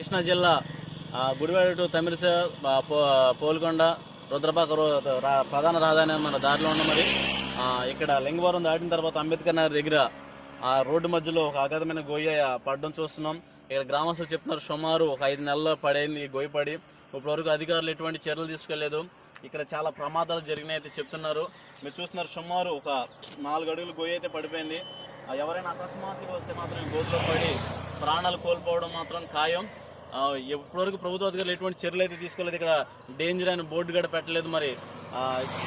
కృష్ణా జిల్లా ఆ, గుడివాడ టు తమిళస పో పోల్కొండ రుద్రపాక రో- ప్రధాన రహదారి మన దారిలో ఉన్న మరి. ఇక్కడ లింగవరం దాటిన తర్వాత అంబేద్కర్ నగర్ దగ్గర ఆ రోడ్డు మధ్యలో ఒక అగాధమైన గొయ్య పడడం చూస్తున్నాం. ఇక్కడ గ్రామస్తులు చెప్తున్నారు సుమారు ఒక ఐదు నెలల్లో పడైంది ఈ గొయ్యి పడి. ఇప్పటివరకు అధికారులు ఎటువంటి చర్యలు తీసుకోలేదు. ఇక్కడ చాలా ప్రమాదాలు జరిగినాయి అయితే చెప్తున్నారు. మీరు చూస్తున్నారు సుమారు ఒక నాలుగు అడుగులు గొయ్య అయితే పడిపోయింది. ఎవరైనా అకస్మాత్తుగా వస్తే మాత్రం గోతులో పడి ప్రాణాలు కోల్పోవడం మాత్రం ఖాయం. ఇప్పటివరకు ప్రభుత్వ అధికారులు ఎటువంటి చర్యలు అయితే తీసుకోలేదు ఇక్కడ డేంజర్ అని బోర్డు కూడా పెట్టలేదు మరి.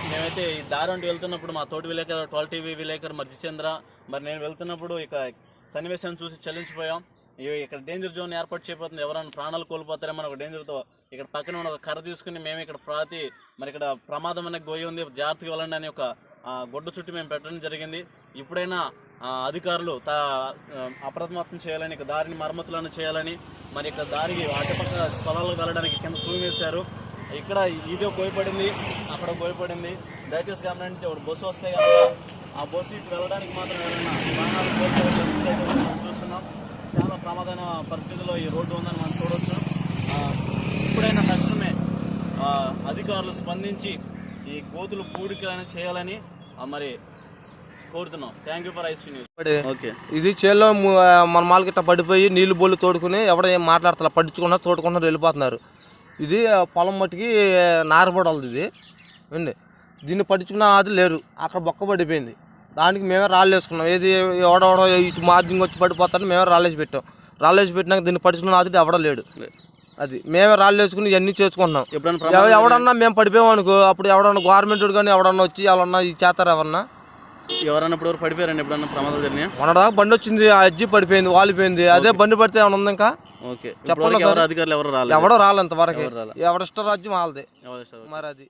మేమైతే ఈ దారి వెళ్తున్నప్పుడు మా తోటి విలేకరు ట్వల్ టీవీ విలేకరు మర్జిచంద్ర మరి నేను వెళ్తున్నప్పుడు ఇక సన్నివేశాన్ని చూసి చలించిపోయాం. ఇవి ఇక్కడ డేంజర్ జోన్ ఏర్పాటు చేయబోతుంది. ఎవరైనా ప్రాణాలు కోల్పోతారేమో ఒక డేంజర్తో ఇక్కడ పక్కన ఉన్న ఒక కర్ర తీసుకుని మేము ఇక్కడ ప్రాతి మరి ఇక్కడ ప్రమాదం అనే గోయి ఉంది. జాగ్రత్తగా వెళ్ళండి అని ఒక గొడ్డు చుట్టూ మేము పెట్టడం జరిగింది. ఇప్పుడైనా అధికారులు తా అప్రమత్తం చేయాలని ఇక దారిని మరమ్మతులను చేయాలని మరి ఇక్కడ దారికి అటుపక్క పొలాలకు వెళ్ళడానికి కింద తూమి వేశారు. ఇక్కడ ఇదో కోయపడింది అక్కడ కోయపడింది. దయచేసి గమనించి ఒక బస్సు వస్తే కనుక ఆ బస్సు ఇటు వెళ్ళడానికి మాత్రం చూస్తున్నాం. చాలా ప్రమాదమైన పరిస్థితిలో ఈ రోడ్డు ఉందని మనం చూడవచ్చు ఇప్పుడైనా తక్షణమే అధికారులు స్పందించి ఈ కోతులు పూడికలను చేయాలని మరి కోరుతున్నాం. Thank you for ice news పడి ఓకే. ఇది చేలో మన మాలకి ఇట్లా పడిపోయి నీళ్ళు బొల్లు తోడుకుని ఎవడ ఏం మాట్లాడతలా పట్టించుకున్నారు తోడుకున్నారు వెళ్ళిపోతున్నారు. ఇది పొలం మట్టికి నారబడాలి ఇది. అండి దీన్ని పట్టించుకున్న అది లేరు. అక్కడ బొక్క పడిపోయింది. దానికి మేమే రాళ్ళు వేసుకున్నాం. ఏది ఎవడెవడో ఇటు మార్జింగ్ వచ్చి పడిపోతారని మేమే రాళ్ళేసి పెట్టాం. రాళ్ళేసి పెట్టినాక దీన్ని పట్టించుకున్న అది ఎవడ లేడు. అది. మేమే రాళ్ళు వేసుకుని ఇవన్నీ చేసుకుంటున్నాం. ఎప్పుడైనా ఎవ- ప్రమాదం ఎవడన్నా మేము పడిపోయాం అనుకో అప్పుడు ఎవడన్నా గవర్నమెంట్ కానీ ఎవడన్నా వచ్చి ఎవరన్నా ఇది చేస్తారు ఎవరన్నా? ఎవరైనా ఇప్పుడు పడిపోయారండి? ఎప్పుడన్నా ప్రమాదాలు జరిగినాయా? మొన్నదాకా బండి వచ్చింది ఆ అజ్జి పడిపోయింది వాలిపోయింది. అదే బండి పడితే ఏమైనా ఉంది ఇంకా ఓకే. చెప్పండి ఎవరు అధికారులు ఎవరు రాలేదు? ఎవడో రాలే ఇంతవరకు. ఎవరు రాలే ఎవడిష్ట రాజ్యం వాళ్ళది? మరి అది